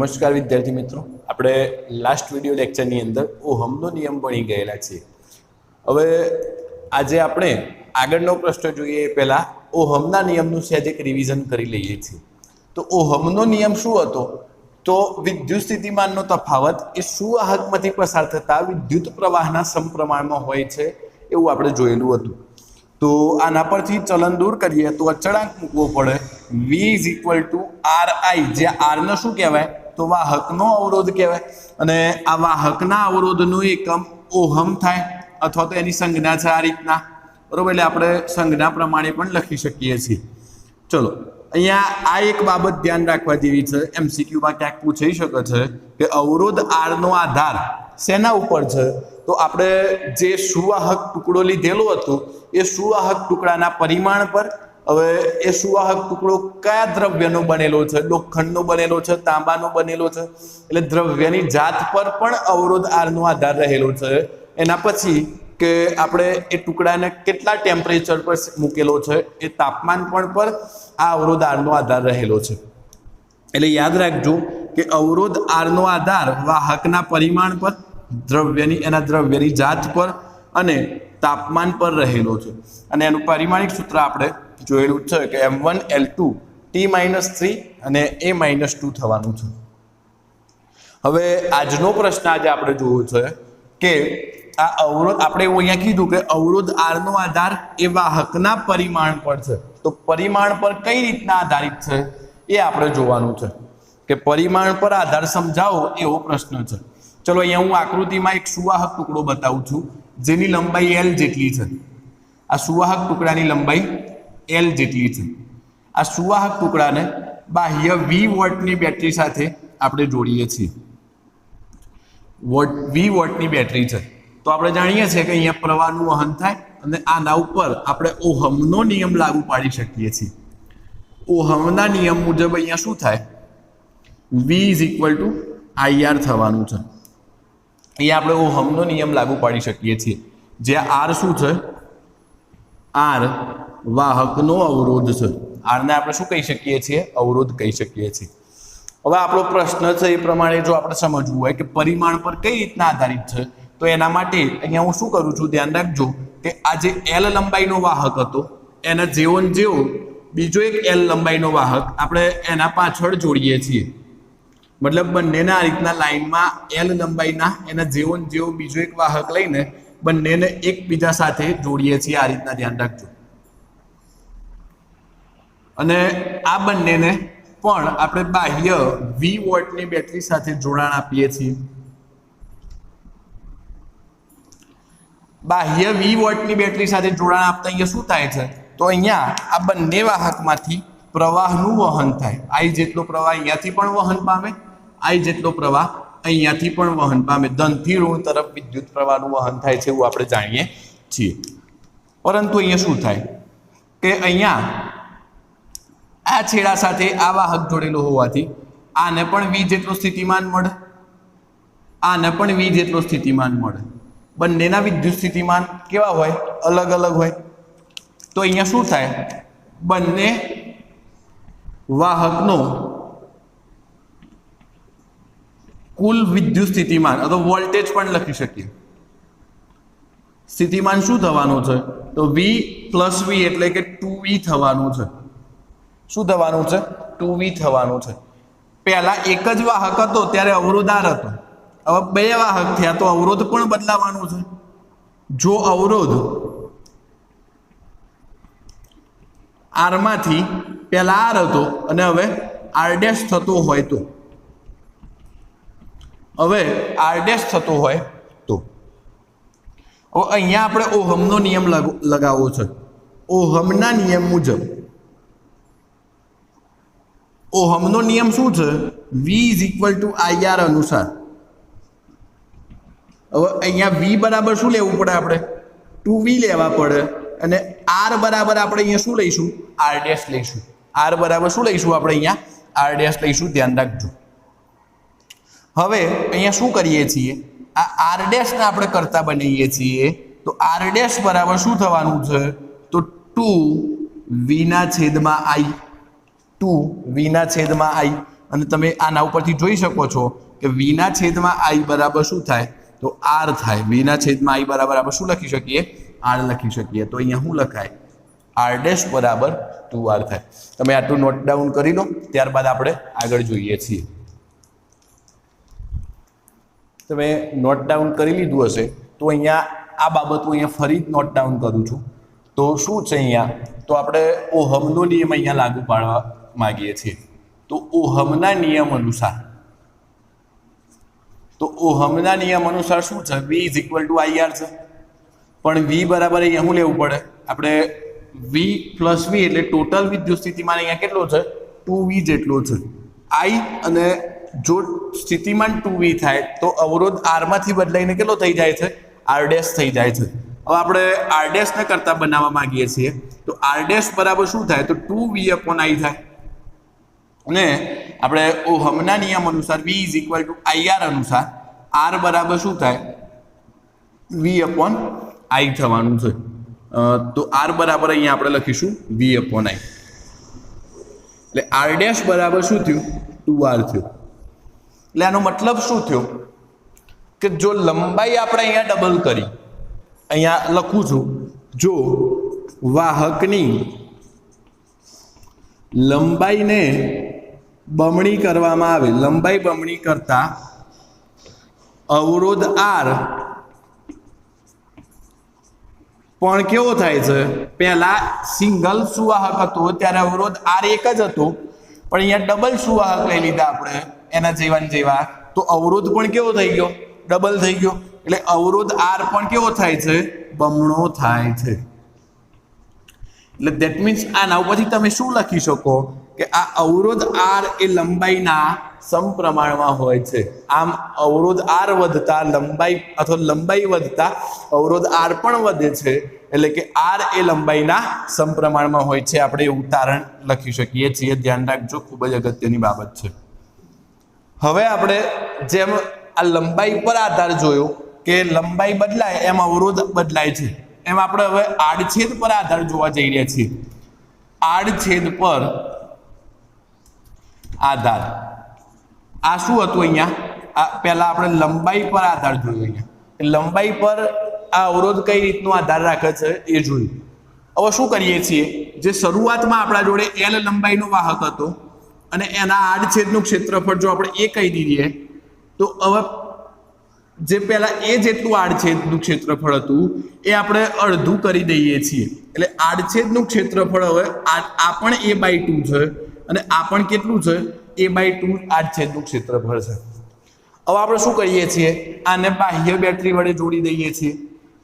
નમસ્કાર વિદ્યાર્થી મિત્રો. આપણે લાસ્ટ વીડિયો લેક્ચરની અંદર ઓહમનો નિયમ ભણી ગયેલા છીએ. હવે આજે આપણે આગળનો પ્રશ્ન જોઈએ. એ પહેલાં ઓહમના નિયમનું સહેજ એક રિવિઝન કરી લઈએ છીએ. તો ઓહમનો નિયમ શું હતો? તો વિદ્યુત સ્થિતિમાનનો તફાવત એ સુવાહકમાંથી પસાર થતા વિદ્યુત પ્રવાહના સમપ્રમાણમાં હોય છે એવું આપણે જોયેલું હતું. તો આના પરથી ચલન દૂર કરીએ તો અચળાંક મૂકવો પડે. V is equal to R I જે આરને શું કહેવાય? તો વાહકનો અવરોધ કહેવાય. અને આ વાહકના અવરોધનું એકમ ઓહમ થાય અથવા તો એની સંજ્ઞા છે આ રીતના. બરોબર? એટલે આપણે સંજ્ઞા પ્રમાણે પણ લખી શકીએ છીએ. ચલો, અહીંયા આ એક બાબત ધ્યાન રાખવા જેવી છે. એમસીક્યુમાં ક્યાંક પૂછાઈ શકે છે કે અવરોધ આરનો આધાર શેના ઉપર છે? તો આપણે જે સુવાહક ટુકડો લીધેલો હતો, એ સુવાહક ટુકડાના પરિમાણ પર હવે એ સુવાહક ટુકડો કયા દ્રવ્યનો બનેલો છે? લોખંડનો બનેલો છે, તાંબાનો બનેલો છે? એટલે દ્રવ્યની જાત પર પણ અવરોધ આરનો આધાર રહેલો છે. એના પછી કે આપણે એ ટુકડાને કેટલા ટેમ્પરેચર પર મૂકેલો છે? એ તાપમાન પણ પર આ અવરોધ આરનો આધાર રહેલો છે. એટલે યાદ રાખજો કે અવરોધ આરનો આધાર વાહકના પરિમાણ પર, દ્રવ્યની, એના દ્રવ્યની જાત પર અને તાપમાન પર રહેલો છે. અને એનું પારિમાણિક સૂત્ર આપણે જોયેલું છે કે M one L two T minus three અને એ માઇનસ ટુ થવાનું છે. હવે આજનો પ્રશ્ન આજે આપણે જોવો છે કે આ અવરોધ, આપણે એવું અહીંયા કીધું કે અવરોધ આરનો આધાર એ વાહકના પરિમાણ પર છે. તો પરિમાણ પર કઈ રીતના આધારિત છે? એ આપણે જોવાનું છે. કે પરિમાણ પર આધાર સમજાવો એવો પ્રશ્ન છે. ચલો અહીંયા હું આકૃતિમાં એક સુવાહક ટુકડો બતાવું છું. જેની લંબાઈ એલ જેટલી છે. આ સુવાહક ટુકડાની લંબાઈ એલ જેટલી છે. આ સુવાહક ટુકડાને બાહ્ય વી વોટની બેટરી સાથે આપણે જોડીએ છીએ. વોટ વી વોટની બેટરી છે. તો આપણે જાણીએ છીએ કે અહીંયા પ્રવાહનું વહન થાય અને આના ઉપર આપણે ઓહમનો નિયમ લાગુ પાડી શકીએ છીએ. ઓહમના નિયમ મુજબ અહીંયા શું થાય? V is equal to IR થવાનું છે. અહીંયા આપણે ઓહમનો નિયમ લાગુ પાડી શકીએ છીએ. જે આર શું છે? આર વાહકનો અવરોધ છે. આને આપણે શું કહી શકીએ છીએ? અવરોધ કહી શકીએ છીએ. હવે આપણો પ્રશ્ન છે એ પ્રમાણે જો આપણે સમજવું હોય કે પરિમાણ પર કઈ રીતના આધારિત છે, તો એના માટે અહીંયા હું શું કરું છું? ધ્યાન રાખજો કે આ જે એલ લંબાઈનો વાહક હતો, એના જેવો જેવો બીજો એક એલ લંબાઈનો વાહક આપણે એના પાછળ જોડીએ છીએ. મતલબ બંનેના આ રીતના લાઇનમાં એલ લંબાઈના એના જેવો જેવો બીજો એક વાહક લઈને બંનેને એકબીજા સાથે જોડીએ છીએ. આ રીતના ધ્યાન રાખજો. અને આ બંનેને પણ આપણે બાહ્ય વી વોટની બેટરી સાથે જોડાણ આપીએ છીએ. બાહ્ય વી વોટની બેટરી સાથે જોડાણ આપતા અહીંયા શું થાય છે? તો અહીંયા આ બંને વાહકમાંથી પ્રવાહનું વહન થાય. આઈ જેટલો પ્રવાહ અહીંયાથી પણ વહન પામે આઈ જેટલો પ્રવાહ અહીંયાથી પણ વહન પામે. ધનથી ઋણ તરફ વિદ્યુત પ્રવાહનું વહન થાય છે એવું આપણે જાણીએ છીએ. પરંતુ અહીંયા શું થાય? કે અહીંયા આ છેડા સાથે આ વાહક જોડેલો હોવાથી આને પણ વી જેટલો સ્થિતિમાન મળે. આને પણ વી જેટલો સ્થિતિમાન મળે. બંનેના વિદ્યુત સ્થિતિમાન કેવા હોય? અલગ અલગ હોય. તો અહીંયા શું થાય? બંને વાહકનો કુલ વિદ્યુત સ્થિતિમાન, અથવા વોલ્ટેજ પણ લખી શકીએ. સ્થિતિમાન શું થવાનું છે? તો વી પ્લસ વી એટલે કે ટુ વી થવાનું છે. શું થવાનું છે? ટુ વી થવાનું છે. પહેલાં એક જ વાહક હતો, ત્યારે અવરોધાર હતો. હવે બે વાહક થયા, તો અવરોધ પણ બદલાવાનું છે. જો અવરોધ આરમાંથી પહેલાં આર હતો અને હવે આરડેશ થતો હોય તો. હવે આરડેશ થતો હોય તો. હવે અહીંયા આપણે ઓહમનો નિયમ લગાવવો છે. ઓહમના નિયમ મુજબ ઓહમનો નિયમ શું છે? V is equal to IR અનુસાર. હવે અહીંયા વી બરાબર શું લેવું પડે આપણે? ટુ વી લેવા પડે. અને આર બરાબર આપણે અહીંયા શું લઈશું? આર ડેશ લઈશું. આર બરાબર શું લઈશું આપણે અહીંયા? આર ડેશ લઈશું. ધ્યાન રાખજો. હવે અહીંયા શું કરીએ છીએ? આ આર ડેશને આપણે કરતા બનાવીએ છીએ. તો આર ડેશ બરાબર શું થવાનું છે? તો ટુ વીના છેદમાં આઈ ટુ વીના છેદમાં આઈ. અને તમે આના ઉપરથી જોઈ શકો છો કે વીના છેદમાં આઈ બરાબર શું થાય? તો આર થાય. વીના છેદમાં આઈ બરાબર આપણે શું લખી શકીએ? આર લખી શકીએ. તો અહીંયા શું લખાય? આર ડેશ બરાબર ટુ આર થાય. તમે આટલું નોટ ડાઉન કરી લો. ત્યારબાદ આપણે આગળ જોઈએ છીએ. તમે નોટ ડાઉન કરી લીધું હશે, તો અહીંયા આ બાબત હું અહીંયા ફરી નોટ ડાઉન કરું છું. તો શું છે અહીંયા? તો આપણે ઓહમનો નિયમ અહીંયા લાગુ પાડવા માગીએ છીએ. તો ઓહમના નિયમ અનુસાર, તો ઓહમના નિયમ અનુસાર શું છે? V is equal to IR છે. પણ વી બરાબર અહીંયા શું લેવું પડે? આપણે વી પ્લસ વી એટલે ટોટલ વિદ્યુત સ્થિતિમાન અહીંયા કેટલો છે? ટુ વી જેટલો છે. આઈ અને જો સ્થિતિમાન ટુ વી થાય, તો અવરોધ આરમાંથી બદલાઈને કેટલો થઈ જાય છે? આરડેસ થઈ જાય છે. હવે આપણે આરડેસને કરતા બનાવવા માંગીએ છીએ. તો આરડેસ બરાબર શું થાય? તો ટુ વી અપોન આઈ થાય. અને આપણે ઓહમના નિયમ અનુસાર V is equal to IR અનુસાર આર બરાબર શું થાય? વી અપોન આઈ થવાનું છે. તો આર બરાબર અહીંયા આપણે લખીશું વી અપોન આઈ એટલે આર ડેશ બરાબર શું થયું? ટુ આર થયું. એટલે આનો મતલબ શું થયો? કે જો લંબાઈ આપણે અહીંયા ડબલ કરી, અહીંયા લખું છું, જો વાહકની લંબાઈને બમણી કરવામાં આવે. લંબાઈ બમણી કરતા અવરોધ આર પણ કેવો થાય છે? પહેલા સિંગલ સુવાહક હતો, ત્યારે અવરોધ આર એક જ હતો. પણ અહીંયા ડબલ સુવાહક લઈ લીધા આપણે, એના જેવા જેવા. તો અવરોધ પણ કેવો થઈ ગયો? ડબલ થઈ ગયો. એટલે અવરોધ આર પણ કેવો થાય છે? બમણો થાય છે. એટલે દેટ મીન્સ આના ઉપરથી તમે શું લખી શકો? કે આ અવરોધ આર એ લંબાઈના સમપ્રમાણમાં હોય છે. આમ અવરોધ આર વધતા લંબાઈ અથવા લંબાઈ વધતા અવરોધ આર પણ વધે છે. એટલે કે આર એ લંબાઈના સમપ્રમાણમાં હોય છે. આપણે એવું તારણ લખી શકીએ છીએ. ધ્યાન રાખજો, ખૂબ જ અગત્યની બાબત છે. હવે આપણે જેમ આ લંબાઈ પર આધાર જોયો કે લંબાઈ બદલાય, એમ અવરોધ બદલાય છે. એમ આપણે હવે આડછેદ પર આધાર જોવા જઈ રહ્યા છીએ. આડછેદ પર આધાર. આ શું હતું અહીંયા? પહેલા આપણે લંબાઈ પર આધાર જોયું અહીંયા. લંબાઈ પર આ અવરોધ કઈ રીતનો આધાર રાખે છે એ જોયું. હવે શું કરીએ છીએ? જે શરૂઆતમાં આપણા જોડે એલ લંબાઈનો વાહક હતો અને એના આડછેદનું ક્ષેત્રફળ જો આપણે એ કહી દઈએ, તો હવે જે પહેલા એ જેટલું આડછેદનું ક્ષેત્રફળ હતું, એ આપણે અડધું કરી દઈએ છીએ. એટલે આડછેદનું ક્ષેત્રફળ હવે આ પણ એ બાય ટુ છે અને આ પણ કેટલું છે? એ બાય ટુ આડછેદનું ક્ષેત્રફળ છે. હવે આપણે શું કરીએ છીએ? આને બાહ્ય બેટરી વડે જોડી દઈએ છીએ.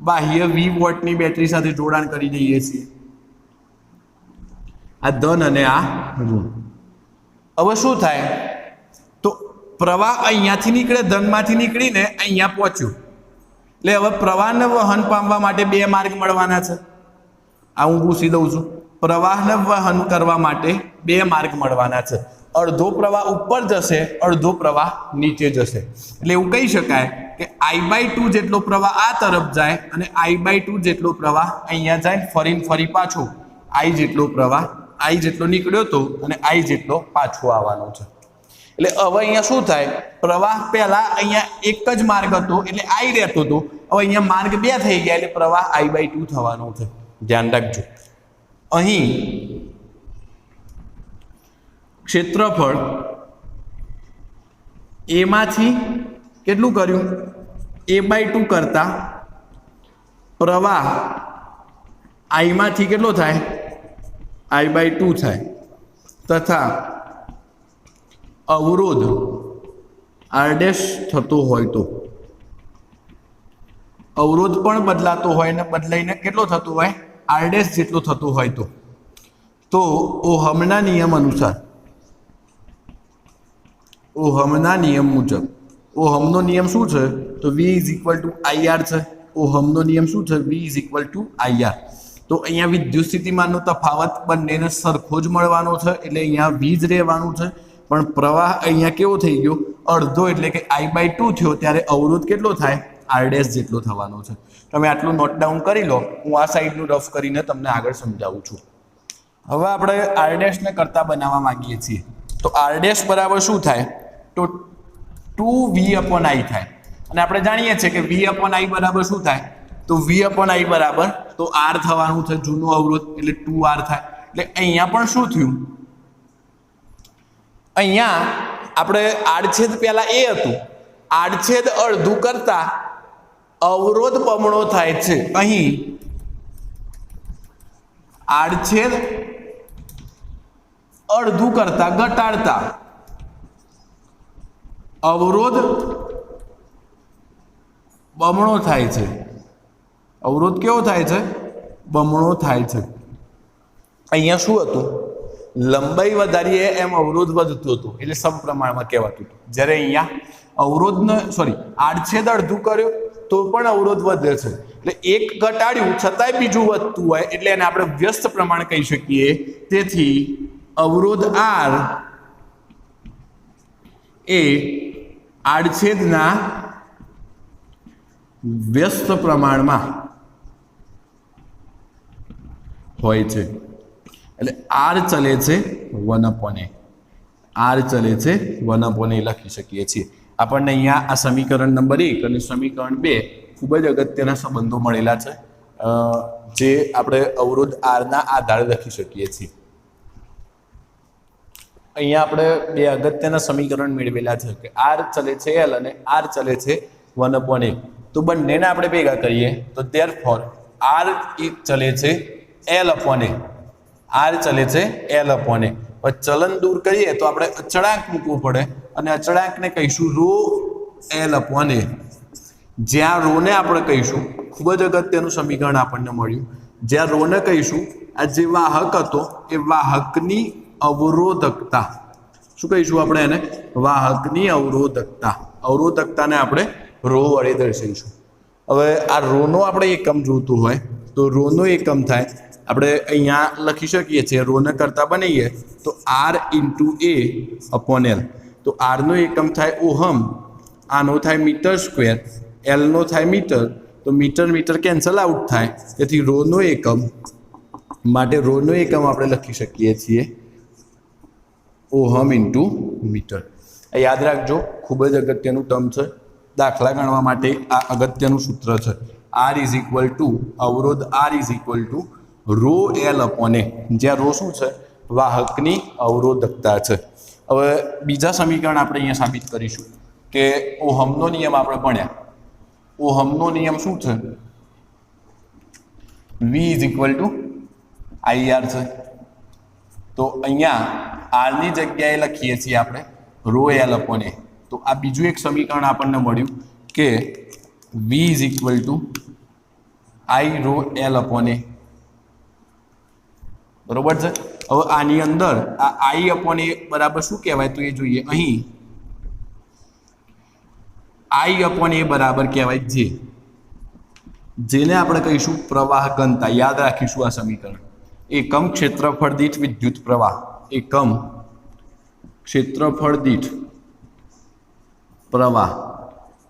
બાહ્ય વી વોટની બેટરી સાથે જોડાણ કરી દઈએ છીએ. આ ધન અને આ ઋણ. હવે શું થાય? પ્રવાહ અહીંયાથી નીકળે, ધનમાંથી નીકળીને અહીંયા પહોંચ્યું. એટલે હવે પ્રવાહને વહન પામવા માટે બે માર્ગ મળવાના છે. આ હું પૂછી દઉં છું. પ્રવાહને વહન કરવા માટે બે માર્ગ મળવાના છે. અડધો પ્રવાહ ઉપર જશે, અડધો પ્રવાહ નીચે જશે. એટલે એવું કહી શકાય કે આઈ બાય ટુ જેટલો પ્રવાહ આ તરફ જાય અને આઈ બાય ટુ જેટલો પ્રવાહ અહીંયા જાય ફરીને ફરી પાછો. આઈ જેટલો પ્રવાહ આઈ જેટલો નીકળ્યો હતો અને આઈ જેટલો પાછો આવવાનો છે. એટલે હવે અહીંયા શું થાય? પ્રવાહ પહેલા અહીંયા એક જ માર્ગ હતો, એટલે આઈ રહેતો હતો. હવે અહીંયા માર્ગ બે થઈ ગયા, એટલે પ્રવાહ આઈ બાય ટુ થવાનો છે. ધ્યાન રાખજો. અહીં ક્ષેત્રફળ એમાંથી કેટલું કર્યું? એ બાય ટુ કરતા પ્રવાહ આઈમાંથી કેટલો થાય? આઈ બાય ટુ થાય. તથા અવરોધ આરડેશ થતો હોય તો. અવરોધ પણ બદલાતો હોય ને બદલાઈને કેટલો થતો હોય? આરડેશ જેટલો થતો હોય તો. તો ઓહમના નિયમ અનુસાર. ઓહમના નિયમ મુજબ. ઓહમનો નિયમ શું છે? તો V is equal to IR છે. ઓહમનો નિયમ શું છે? V is equal to IR તો અહીંયા વિદ્યુત સ્થિતિમાનનો તફાવત બંનેને સરખો જ મળવાનો છે, એટલે અહીંયા વી જ રહેવાનું છે. પણ પ્રવાહ અહીંયા કેવો થઈ ગયો? અડધો એટલે કે આઈ બાય ટુ થયો, ત્યારે અવરોધ કેટલો થાય? આરડેસ જેટલો થવાનો છે. તમે આટલું નોટ ડાઉન કરી લો, હું આ સાઈડનું રફ કરીને તમને આગળ સમજાવું છું. હવે આપણે આરડેસને કરતા બનાવવા માંગીએ છીએ. તો આર ડેશ બરાબર શું થાય? તો ટુ વી અપોન આઈ થાય. અને આપણે જાણીએ છીએ કે વી અપોન આઈ બરાબર શું થાય? તો વી અપોન આઈ બરાબર, તો આર થવાનું છે જૂનો અવરોધ, એટલે ટુ આર થાય. એટલે અહીંયા પણ શું થયું? અહીંયા આપણે આડછેદ પહેલા એ હતું. આડછેદ અડધું કરતા અવરોધ બમણો થાય છે. અહીં આડછેદ અડધું કરતા ઘટાડતા અવરોધ બમણો થાય છે. અવરોધ કેવો થાય છે? બમણો થાય છે. અહીંયા શું હતું? લંબાઈ વધારીએ એમ અવરોધ વધતું હતું. એટલે સમપ્રમાણમાં કહેવાતું હતું. જ્યારે અહીંયા અવરોધને સોરી આડછેદ અડધું કર્યો, તો પણ અવરોધ વધે છે. એટલે એક ઘટાડ્યું, છતાંય બીજું વધતું હોય, એટલે એને આપણે વ્યસ્ત પ્રમાણ કહી શકીએ. તેથી અવરોધ આર એ આડછેદના વ્યસ્ત પ્રમાણમાં હોય છે. એટલે આર ચલે છે વન અપોને આર ચલે છે વન અપોને લખી શકીએ છીએ. આપણને અહીંયા આ સમીકરણ નંબર એક અને સમીકરણ બે ખૂબ જ અગત્યના સંબંધો મળેલા છે. જે આપણે અવરોધ આરના આધારે લખી શકીએ છીએ. અહીંયા આપણે બે અગત્યના સમીકરણ મેળવેલા છે કે આર ચલે છે એલ અને આર ચલે છે વન અપોન એ તો બંનેને આપણે ભેગા કરીએ, તો દેર ફોર આર ચલે છે એલ અપોન એ આર ચલે છે એલ અપોન એ ચલન દૂર કરીએ તો આપણે અચળાંક મૂકવું પડે અને અચળાંકને કહીશું રો એલ અપોન જ્યાં રોને આપણે કહીશું, ખૂબ જ અગત્યનું સમીકરણ આપણને મળ્યું. જ્યાં રોને કહીશું, આ જે વાહક હતો એ વાહકની અવરોધકતા. શું કહીશું આપણે એને? વાહકની અવરોધકતા. અવરોધકતાને આપણે રો વડે દર્શાવીશું. હવે આ રોનો આપણે એકમ જોતું હોય, તો રોનો એકમ થાય આપણે અહીંયા લખી શકીએ છીએ રોને કરતા બનાવીએ. તો R into A upon L તો આરનો એકમ થાય ઓહમ, આનો થાય મીટર સ્ક્વેર એલનો થાય મીટર. તો મીટર મીટર કેન્સલ આઉટ થાય. તેથી રોનો એકમ માટે રોનો એકમ આપણે લખી શકીએ છીએ ઓહમ ઇન્ટુ મીટર. યાદ રાખજો, ખૂબ જ અગત્યનું ટર્મ છે. દાખલા ગણવા માટે આ અગત્યનું સૂત્ર છે. આર ઇઝ ઇક્વલ ટુ અવરોધ R is equal to rho L upon. જ્યાં રો શું છે? વાહકની અવરોધકતા છે. હવે બીજા સમીકરણ આપણે અહીંયા સાબિત કરીશું કે ઓહમનો નિયમ આપણે ભણ્યા. ઓહમનો નિયમ શું છે? V is equal to IR છે. તો અહીંયા આરની જગ્યાએ લખીએ છીએ આપણે રો એલ અપોન. તો આ બીજું એક સમીકરણ આપણને મળ્યું કે V is equal to I rho L upon. બરોબર છે? હવે આની અંદર આ આઈ અપોન એ બરાબર શું કહેવાય તો એ જોઈએ. અહીં આઈ અપોન એ બરાબર કહેવાય જે. જેને આપણે કહીશું પ્રવાહ ઘનતા. યાદ રાખીશું આ સમીકરણ. એકમ ક્ષેત્રફળ દીઠ વિદ્યુત પ્રવાહ. એકમ ક્ષેત્રફળ દીઠ પ્રવાહ.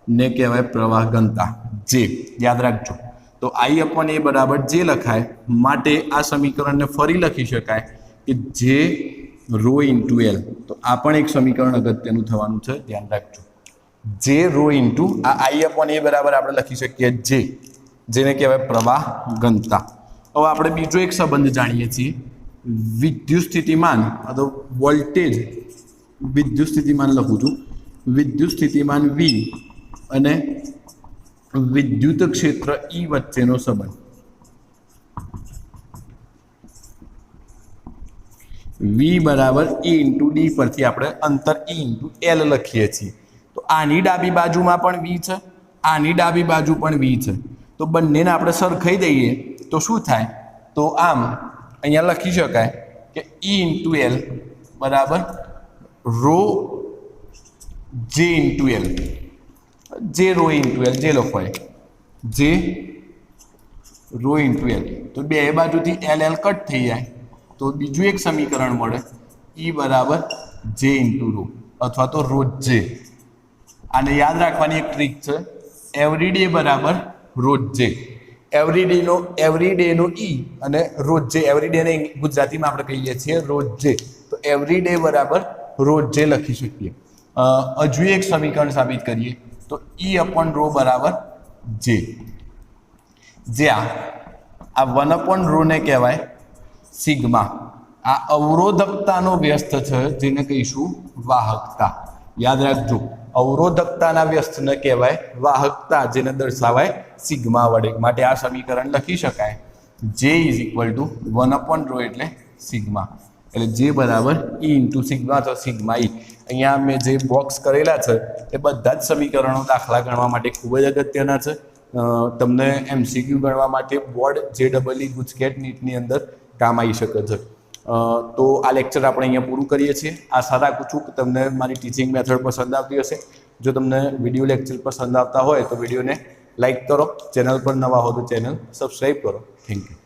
ને કહેવાય પ્રવાહ ઘનતા. જે. યાદ રાખજો. તો આઈ અપોન એ બરાબર જે લખાય. માટે આ સમીકરણને ફરી લખી શકાય કે જે રો ઇન્ટુ એલ તો આ પણ એક સમીકરણ અગત્યનું થવાનું છે. ધ્યાન રાખજો. જે રો ઇન્ટુ આ આઈ અપોન એ બરાબર આપણે લખી શકીએ જે જેને કહેવાય પ્રવાહ ઘનતા. હવે આપણે બીજો એક સંબંધ જાણીએ છીએ. વિદ્યુત સ્થિતિમાન અથવા વોલ્ટેજ વિદ્યુત સ્થિતિમાન લખું છું. વિદ્યુત સ્થિતિમાન વી અને વિદ્યુત ક્ષેત્ર ઈ વચ્ચેનો સંબંધ વી બરાબર ઈ ઇન્ટુ ડી પરથી આપણે અંતર ઈ ઇન્ટુ એલ લખીએ છીએ. તો આની ડાબી બાજુમાં પણ વી છે, આની ડાબી બાજુ પણ વી છે. તો બંનેને આપણે સરખાઈ દઈએ તો શું થાય? તો આમ અહીંયા લખી શકાય કે ઈ ઇન્ટુ એલ બરાબર rho J into L J rho into L J લખવાય જે રો ઇન્ટુ એલ. તો બે બાજુથી એલ એલ કટ થઈ જાય. તો બીજું એક સમીકરણ મળે. ઈ બરાબર જે ઇન્ટુ રો. અથવા તો રો જે આને યાદ રાખવાની એક ટ્રીક છે. એવરી ડે બરાબર રોજ જે એવરી ડેનો ઈ અને રોજ જે એવરી ડેને ગુજરાતીમાં આપણે કહીએ છીએ રોજ જે તો એવરી ડે બરાબર રોજ જે લખી શકીએ. હજુ એક સમીકરણ સાબિત કરીએ. તો ઈ અપોન રો બરાબર જે જ્યાં આ વન અપોન રોને કહેવાય સિગ્મા. આ અવરોધકતાનો વ્યસ્ત છે, જેને કહીશું વાહકતા. યાદ રાખજો, અવરોધકતાના વ્યસ્તને કહેવાય, વાહકતા જેને દર્શાવાય સિગ્મા વડે. માટે આ સમીકરણ લખી શકાય. J is equal to one upon rho એટલે સિગ્મા. એટલે જે બરાબર ઈ ઇન્ટુ સિગ્મા તો સિગ્મા ઈ અહીંયા મેં જે બોક્સ કરેલા છે, એ બધા જ સમીકરણો દાખલા ગણવા માટે ખૂબ જ અગત્યના છે. તમને એમસીક્યુ ગણવા માટે બોર્ડ જે ડબલ ઈ ગુજકેટ નીટની અંદર કામ આવી શકે છે. તો આ લેક્ચર આપણે અહીંયા પૂરું કરીએ છીએ. આશા રાખું છું કે તમને મારી ટીચિંગ મેથડ પસંદ આવતી હશે. જો તમને વીડિયો લેક્ચર પસંદ આવતા હોય તો વિડીયોને લાઇક કરો. ચેનલ પર નવા હો તો ચેનલ સબસ્ક્રાઈબ કરો. Thank you